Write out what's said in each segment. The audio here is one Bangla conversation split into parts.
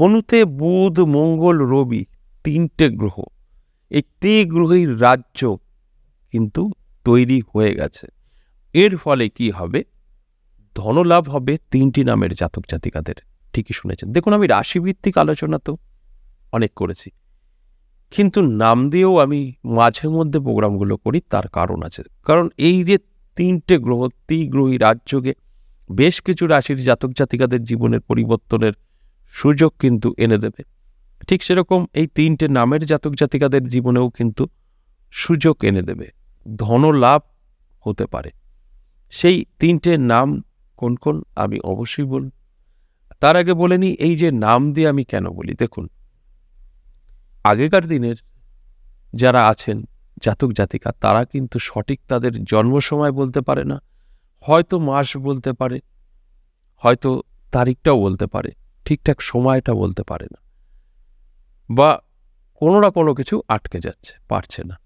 ধনুতে বুধ, মঙ্গল, রবি তিনটে গ্রহ। এই গ্রহের রাজ্য কিন্তু তৈরি হয়ে গেছে। এর ফলে কি হবে? ধনলাভ হবে তিনটি নামের জাতক জাতিকাদের। ঠিকই শুনেছেন। দেখুন, আমি রাশিভিত্তিক আলোচনা তো অনেক করেছি। কিন্তু নাম দিয়েও আমি মাঝে মধ্যে প্রোগ্রামগুলো করি, তার কারণ আছে। কারণ এই যে তিনটে গ্রহ তি গ্রহী রাজ্যকে বেশ কিছু রাশির জাতক জাতিকাদের জীবনের পরিবর্তনের সুযোগ কিন্তু এনে দেবে। ঠিক সেরকম এই তিনটে নামের জাতক জাতিকাদের জীবনেও কিন্তু সুযোগ এনে দেবে। ধনলাভ হতে পারে। সেই তিনটে নাম কোন কোন আমি অবশ্যই বলব তার আগে বলে নিই এই যে নাম দিয়ে আমি কেন বলি। দেখুন, আগেকার দিনের যারা আছেন জাতক জাতিকা, তারা কিন্তু সঠিক তাদের জন্ম সময় বলতে পারে না, হয়তো মাস বলতে পারে, হয়তো তারিখটাও বলতে পারে। ঠিকঠাক সময়টা বলতে পারে না। বা কোনো না কোনো কিছু আটকে যাচ্ছে, পারছে না।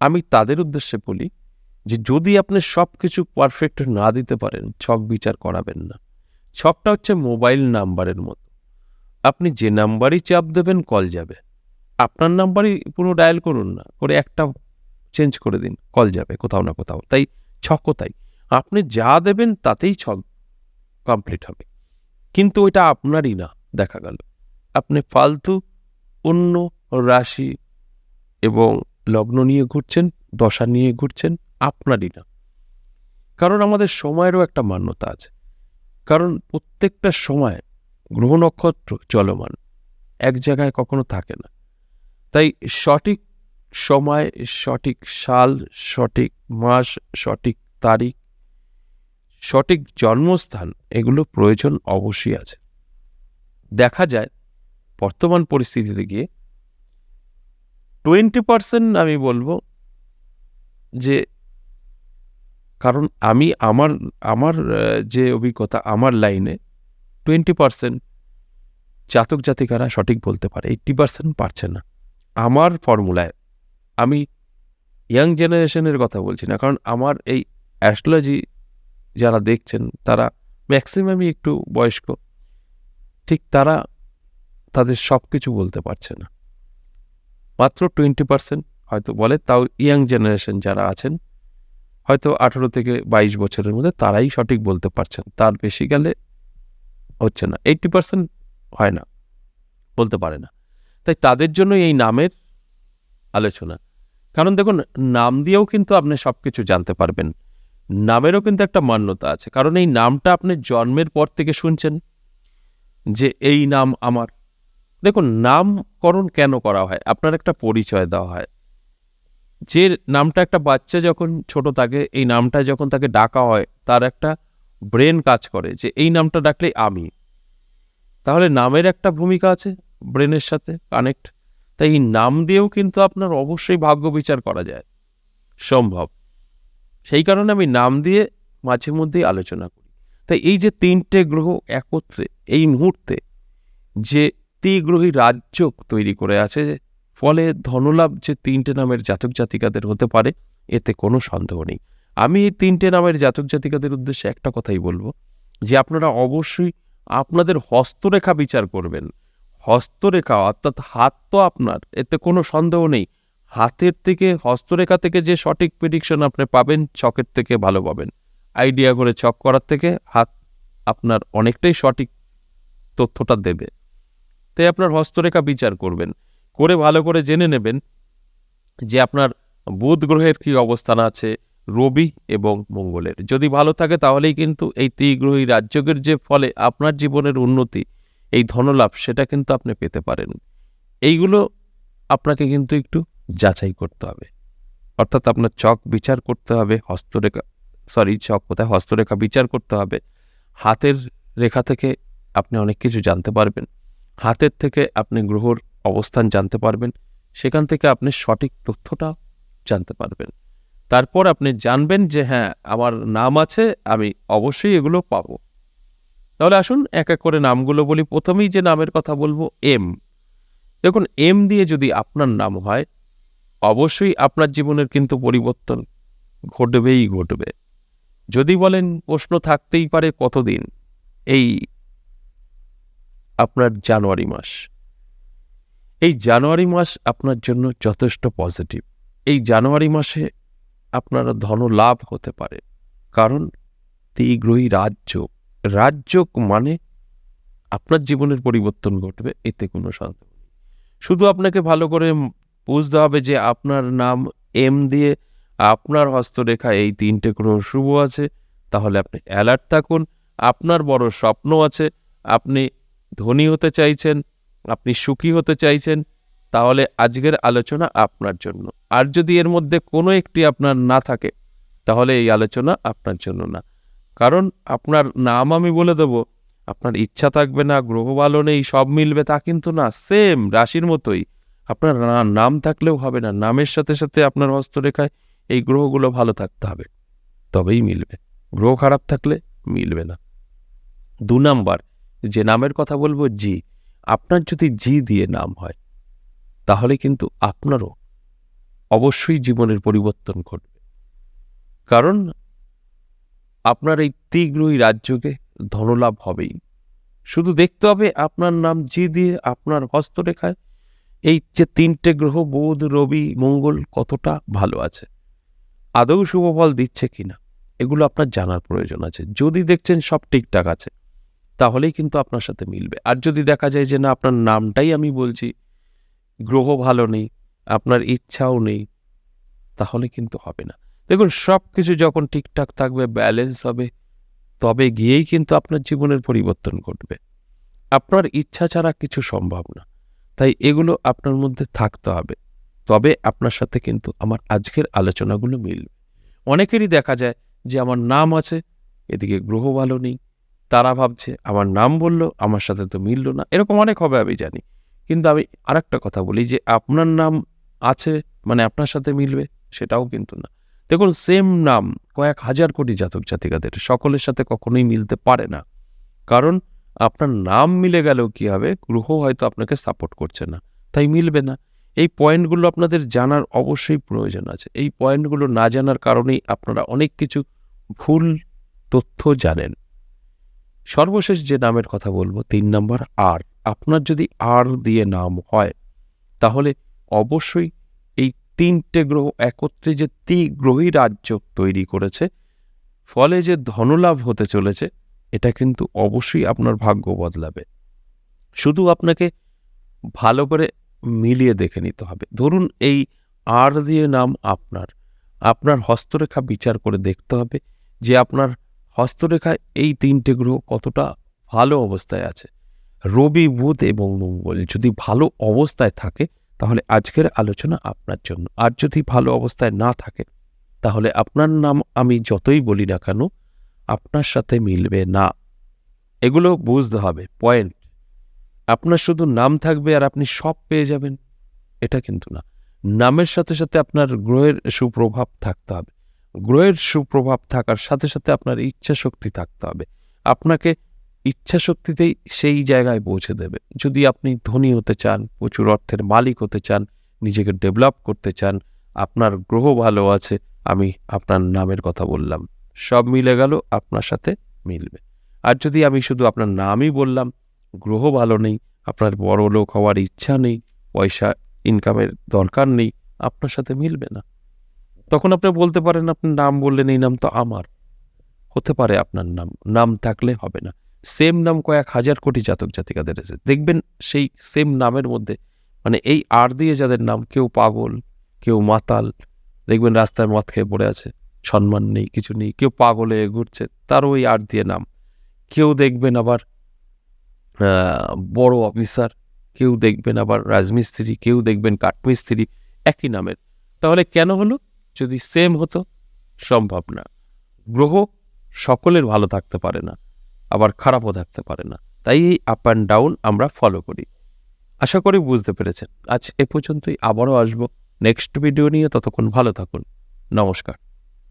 আমি তাদের উদ্দেশ্যে বলি যে, যদি আপনি সব কিছু পারফেক্ট না দিতে পারেন, ছক বিচার করাবেন না। ছকটা হচ্ছে মোবাইল নাম্বারের মতো। আপনি যে নাম্বারই চাপ দেবেন কল যাবে। আপনার নাম্বারই পুরো ডায়াল করুন না, করে একটা চেঞ্জ করে দিন কল যাবে, কোথাও না কোথাও। তাই ছকও তাই। আপনি যা দেবেন, তাতেই ছক কমপ্লিট হবে। কিন্তু ওইটা আপনারই না, দেখা গেল। আপনি ফালতু অন্য রাশি এবং লগ্ন নিয়ে ঘুরছেন, দশা নিয়ে ঘুরছেন, আপনারই না। কারণ আমাদের সময়েরও একটা মান্যতা আছে। কারণ প্রত্যেকটা সময় গ্রহ নক্ষত্র চলমান, এক জায়গায় কখনো থাকে না। তাই সঠিক সময়, সঠিক সাল, সঠিক মাস, সঠিক তারিখ সঠিক জন্মস্থান, এগুলো প্রয়োজন অবশ্যই আছে। দেখা যায়, বর্তমান পরিস্থিতিতে গিয়ে টোয়েন্টি পারসেন্ট আমি বলব যে, কারণ আমি আমার আমার যে অভিজ্ঞতা আমার লাইনে টোয়েন্টি পারসেন্ট জাতক জাতিকারা সঠিক বলতে পারে এইট্টি পারসেন্ট পারছে না। আমার ফর্মুলায় আমি ইয়াং জেনারেশনের কথা বলছি না, কারণ আমার এই অ্যাস্ট্রোলজি যারা দেখছেন, তারা ম্যাক্সিমামই একটু বয়স্ক। ঠিক তারা তাদের সব কিছু বলতে পারছে না। মাত্র টোয়েন্টি পার্সেন্ট হয়তো বলে, তাও ইয়াং জেনারেশন যারা আছেন, হয়তো আঠেরো থেকে বাইশ বছরের মধ্যে তারাই সঠিক বলতে পারছেন। তার বেশি গেলে হচ্ছে না। এইটটি পার্সেন্ট হয় না, বলতে পারে না। তাই তাদের জন্য এই নামের আলোচনা। কারণ দেখুন, নাম দিয়েও কিন্তু আপনি সব কিছু জানতে পারবেন। নামেরও কিন্তু একটা মান্যতা আছে। কারণ এই নামটা আপনি জন্মের পর থেকে শুনছেন যে এই নাম আমার। দেখুন, নামকরণ কেন করা হয়? আপনার একটা পরিচয় দেওয়া হয়। যে নামটা একটা বাচ্চা যখন ছোট থাকে এই নামটা যখন তাকে ডাকা হয়, তার একটা ব্রেন কাজ করে যে এই নামটা ডাকলে আমি। তাহলে নামের একটা ভূমিকা আছে ব্রেনের সাথে কানেক্ট। তাই এই নাম দিয়েও কিন্তু আপনার অবশ্যই ভাগ্য বিচার করা যায়। সম্ভব। সেই কারণে আমি নাম দিয়ে মাঝে মধ্যেই আলোচনা করি। তাই এই যে তিনটে গ্রহ একত্রে এই মুহূর্তে যে ত্রিগ্রহী রাজ্য তৈরি করে আছে, ফলে ধনলাভ যে তিনটে নামের জাতক জাতিকাদের হতে পারে, এতে কোনো সন্দেহ নেই। আমি এই তিনটে নামের জাতক জাতিকাদের উদ্দেশ্যে একটা কথাই বলব, যে আপনারা অবশ্যই আপনাদের হস্তরেখা বিচার করবেন। হস্তরেখা অর্থাৎ হাত তো আপনার, এতে কোনো সন্দেহ নেই। হাতের থেকে, হস্তরেখা থেকে যে সঠিক প্রেডিকশন আপনি পাবেন ছকের থেকে ভালো পাবেন। আইডিয়া করে ছক করার থেকে হাত আপনার অনেকটাই সঠিক তথ্যটা দেবে। তাই আপনার হস্তরেখা বিচার করবেন। করে ভালো করে জেনে নেবেন যে আপনার বুধ গ্রহের কী অবস্থান আছে, রবি এবং মঙ্গলের। যদি ভালো থাকে তাহলেই কিন্তু এই ত্রিগ্রহী রাজ্যকের যে ফলে আপনার জীবনের উন্নতি, এই ধনলাভ সেটা কিন্তু আপনি পেতে পারেন। এইগুলো আপনাকে কিন্তু একটু যাচাই করতে হবে। অর্থাৎ আপনার চক বিচার করতে হবে, হস্তরেখা সরি চক কোথায়? হস্তরেখা বিচার করতে হবে। হাতের রেখা থেকে আপনি অনেক কিছু জানতে পারবেন। হাতের থেকে আপনি গ্রহর অবস্থান জানতে পারবেন। সেখান থেকে আপনি সঠিক তথ্যটা জানতে পারবেন। তারপর আপনি জানবেন যে হ্যাঁ আমার নাম আছে, আমি অবশ্যই এগুলো পাব। তাহলে আসুন এক এক করে নামগুলো বলি। প্রথমেই যে নামের কথা বলব, এম। দেখুন, এম দিয়ে যদি আপনার নাম হয় অবশ্যই আপনার জীবনের কিন্তু পরিবর্তন ঘটবেই ঘটবে। যদি বলেন প্রশ্ন থাকতেই পারে কতদিন, এই আপনার জানুয়ারি মাস। এই জানুয়ারি মাস আপনার জন্য যথেষ্ট পজিটিভ। এই জানুয়ারি মাসে আপনার ধন লাভ হতে পারে। কারণ তীগ্রই রাজ্য রাজ্য মানে আপনার জীবনের পরিবর্তন ঘটবে, এতে কোনো সন্দেহ শুধু আপনাকে ভালো করে বুঝতে হবে যে আপনার নাম এম দিয়ে আপনার হস্তরেখা এই তিনটে গ্রহ শুভ আছে। তাহলে আপনি অ্যালার্ট থাকুন। আপনার বড় স্বপ্ন আছে। আপনি ধনী হতে চাইছেন, আপনি সুখী হতে চাইছেন, তাহলে আজকের আলোচনা আপনার জন্য। আর যদি এর মধ্যে কোনো একটি আপনার না থাকে, তাহলে এই আলোচনা আপনার জন্য না। কারণ আপনার নাম আমি বলে দেব, আপনার ইচ্ছা থাকবে না, গ্রহ ভালো নেই, সব মিলবে তা কিন্তু না। সেম রাশির মতোই। আপনার নাম থাকলেও হবে না, নামের সাথে সাথে আপনার হস্তরেখায় এই গ্রহগুলো ভালো থাকতে হবে। তবেই মিলবে। গ্রহ খারাপ থাকলে মিলবে না। দু নাম্বার, যে নামের কথা বলব, জি। আপনার যদি জি দিয়ে নাম হয়, তাহলে কিন্তু আপনারও অবশ্যই জীবনের পরিবর্তন ঘটবে। কারণ আপনার এই তীগ্রই রাজ্যকে ধনলাভ হবেই। শুধু দেখতে হবে আপনার নাম জি দিয়ে আপনার হস্তরেখায় এই যে তিনটে গ্রহ, বুধ, রবি, মঙ্গল কতটা ভালো আছে? আদৌ শুভ ফল দিচ্ছে কিনা? এগুলো আপনার জানার প্রয়োজন আছে। যদি দেখছেন সব ঠিকঠাক আছে, তাহলেই কিন্তু আপনার সাথে মিলবে। আর যদি দেখা যায় যে না, আপনার নামটাই আমি বলছি, গ্রহ ভালো নেই, আপনার ইচ্ছাও নেই, তাহলে কিন্তু হবে না। দেখুন, সব কিছু যখন ঠিকঠাক থাকবে ব্যালেন্স হবে, তবে গিয়েই কিন্তু আপনার জীবনের পরিবর্তন ঘটবে। আপনার ইচ্ছা ছাড়া কিছু সম্ভব না। তাই এগুলো আপনার মধ্যে থাকতে হবে। তবে আপনার সাথে কিন্তু আমার আজকের আলোচনাগুলো মিলবে। অনেকেরই দেখা যায় যে আমার নাম আছে, এদিকে গ্রহ ভালো নেই, তারা ভাবছে আমার নাম বলল, আমার সাথে তো মিলল না, এরকম অনেক হবে আমি জানি। কিন্তু আমি আরেকটা কথা বলি যে আপনার নাম আছে মানে আপনার সাথে মিলবে সেটাও কিন্তু না। দেখুন সেম নাম কয়েক হাজার কোটি জাতক জাতিকাদের সকলের সাথে কখনোই মিলতে পারে না। কারণ আপনার নাম মিলে গেলেও কি হবে? গ্রহ হয়তো আপনাকে সাপোর্ট করছে না। তাই মিলবে না। এই পয়েন্টগুলো আপনাদের জানার অবশ্যই প্রয়োজন আছে। এই পয়েন্টগুলো না জানার কারণেই আপনারা অনেক কিছু ভুল তথ্য জানেন। সর্বশেষ যে নামের কথা বলব, তিন নম্বর আর আপনার যদি আর দিয়ে নাম হয়, তাহলে অবশ্যই এই তিনটে গ্রহ একত্রে যে তি গ্রহী রাজ্য তৈরি করেছে, ফলে যে ধনলাভ হতে চলেছে এটা কিন্তু অবশ্যই আপনার ভাগ্য বদলাবে। শুধু আপনাকে ভালো করে মিলিয়ে দেখে নিতে হবে। ধরুন এই আর দিয়ে নাম আপনার। আপনার হস্তরেখা বিচার করে দেখতে হবে যে আপনার হস্তরেখায় এই তিনটে গ্রহ কতটা ভালো অবস্থায় আছে। রবি, বুধ এবং মঙ্গল যদি ভালো অবস্থায় থাকে, তাহলে আজকের আলোচনা আপনার জন্য। আর যদি ভালো অবস্থায় না থাকে, তাহলে আপনার নাম আমি যতই বলি না কেন আপনার সাথে মিলবে না। এগুলো বুঝতে হবে। পয়েন্ট আপনার শুধু নাম থাকবে আর আপনি সব পেয়ে যাবেন। এটা কিন্তু না। নামের সাথে সাথে আপনার গ্রহের সুপ্রভাব থাকতে হবে। গ্রহের সুপ্রভাব থাকার সাথে সাথে আপনার ইচ্ছা শক্তি থাকতে হবে। আপনাকে ইচ্ছা শক্তিতেই সেই জায়গায় পৌঁছে দেবে। যদি আপনি ধনী হতে চান, প্রচুর অর্থের মালিক হতে চান, নিজেকে ডেভেলপ করতে চান, আপনার গ্রহ ভালো আছে, আমি আপনার নামের কথা বললাম। সব মিলে গেল, আপনার সাথে মিলবে। আর যদি আমি শুধু আপনার নামই বললাম, গ্রহ ভালো নেই, আপনার বড় লোক হওয়ার ইচ্ছা নেই, পয়সা ইনকামের দরকার নেই, আপনার সাথে মিলবে না। তখন আপনি বলতে পারেন, আপনি নাম বললেন, এই নাম তো আমার। হতে পারে আপনার নাম নাম থাকলে হবে না। সেম নাম কয়েক হাজার কোটি জাতক জাতিকাদের আছে। দেখবেন সেই সেম নামের মধ্যে মানে এই আর দিয়ে যাদের নাম, কেউ পাগল, কেউ মাতাল, দেখবেন রাস্তায় মদ খেয়ে পড়ে আছে। সম্মান নেই, কিছু নেই, কেউ পাগল ঘুরছে তারও ওই আর দিয়ে নাম। কেউ দেখবেন আবার বড় অফিসার কেউ দেখবেন আবার রাজমিস্ত্রি, কেউ দেখবেন কাঠমিস্ত্রি, একই নামের। তাহলে কেন হলো? যদি সেম হতো, সম্ভব না। গ্রহ সকলের ভালো থাকতে পারে না, আবার খারাপও থাকতে পারে না। তাই এই আপ অ্যান্ড ডাউন আমরা ফলো করি। আশা করি বুঝতে পেরেছেন। আজ এ পর্যন্তই, আবারও আসব নেক্সট ভিডিও নিয়ে, ততক্ষণ ভালো থাকুন। নমস্কার।